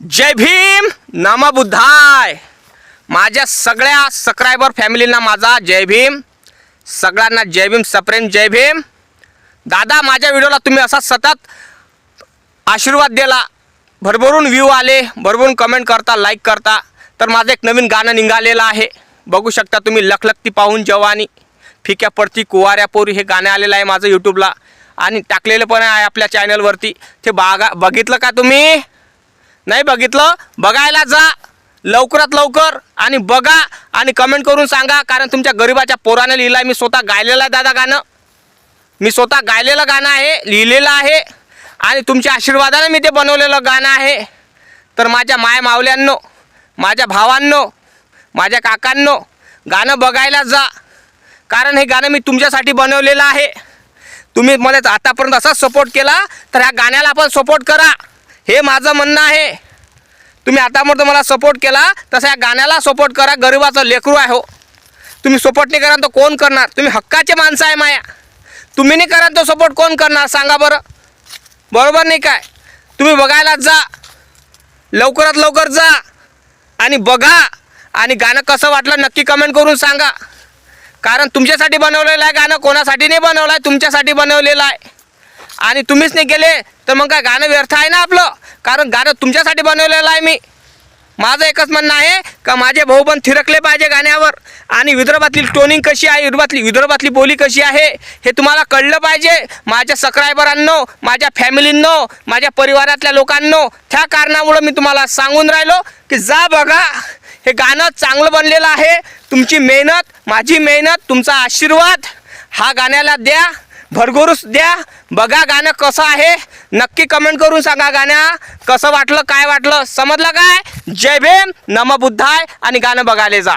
जय भीम नमबुद्धाय माझ्या सगळ्या सबस्क्रायबर फॅमिलींना माझा जय भीम. सगळ्यांना जय भीम सप्रेम जय भीम. दादा माझ्या व्हिडिओला तुम्ही असा सतत आशीर्वाद दिला भरभरून व्ह्यू आले भरभरून कमेंट करता लाईक करता. तर माझं एक नवीन गाणं निघालेलं आहे. बघू शकता तुम्ही लखलखती पाहून जवानी. फिक्या पडती कुवाऱ्या पोरी हे गाणं आलेलं आहे माझं यूट्यूबला आणि टाकलेलं पण आहे आपल्या चॅनलवरती ते बागा बघितलं का तुम्ही? नाही बघितलं? बघायला जा. लवकरात लवकर आणि बघा आणि कमेंट करून सांगा कारण तुमच्या गरिबाच्या पोराने लिहिलं आहे मी स्वतः गायलेलं आहे दादा गाणं. मी स्वतः गायलेलं गाणं आहे लिहिलेलं आहे आणि तुमच्या आशीर्वादाने मी ते बनवलेलं गाणं आहे. तर माझ्या माय मावल्यांनो माझ्या भावांनो माझ्या काकांनो गाणं बघायला जा. कारण हे गाणं मी तुमच्यासाठी बनवलेलं आहे. तुम्ही मला आतापर्यंत असाच सपोर्ट केला तर ह्या गाण्याला आपण सपोर्ट करा. हे माझं म्हणणं आहे. तुम्ही आतापर्यंत मला सपोर्ट केला तसं या गाण्याला सपोर्ट करा गरिबाचं लेकरू आहे हो. तुम्ही सपोर्ट नाही करा तर कोण करणार? तुम्ही हक्काचे माणसं आहे माया. तुम्ही नाही करा तो सपोर्ट कोण करणार? सांगा बरं. बरोबर नाही काय? तुम्ही बघायला जा. लवकरात लवकर जा. आणि बघा. आणि गाणं कसं वाटलं नक्की कमेंट करून सांगा. कारण तुमच्यासाठी बनवलेलं आहे गाणं कोणासाठी नाही बनवलं आहे तुमच्यासाठी बनवलेलं आहे. आणि तुम्हीच नाही गेले तर मग काय गाणं व्यर्थ आहे ना आपलं? कारण गाणं तुमच्यासाठी बनवलेलं आहे मी. माझं एकच म्हणणं आहे का माझे भाऊ पण थिरकले पाहिजे गाण्यावर. आणि विदर्भातली टोनिंग कशी आहे विदर्भातली विदर्भातली बोली कशी आहे हे तुम्हाला कळलं पाहिजे. माझ्या सबस्क्रायबरांनो माझ्या फॅमिलींनो माझ्या परिवारातल्या लोकांनो त्या कारणामुळं मी तुम्हाला सांगून राहिलो की जा बघा हे गाणं चांगलं बनलेलं आहे. तुमची मेहनत माझी मेहनत तुमचा आशीर्वाद हा गाण्याला द्या भरघोरूस द्या. बघा गाणं कसं आहे. नक्की कमेंट करून सांगा गाण्या. कसं वाटलं काय वाटलं समजलं काय? जय भीम नम बुद्धाय आणि गाणं बघायला जा.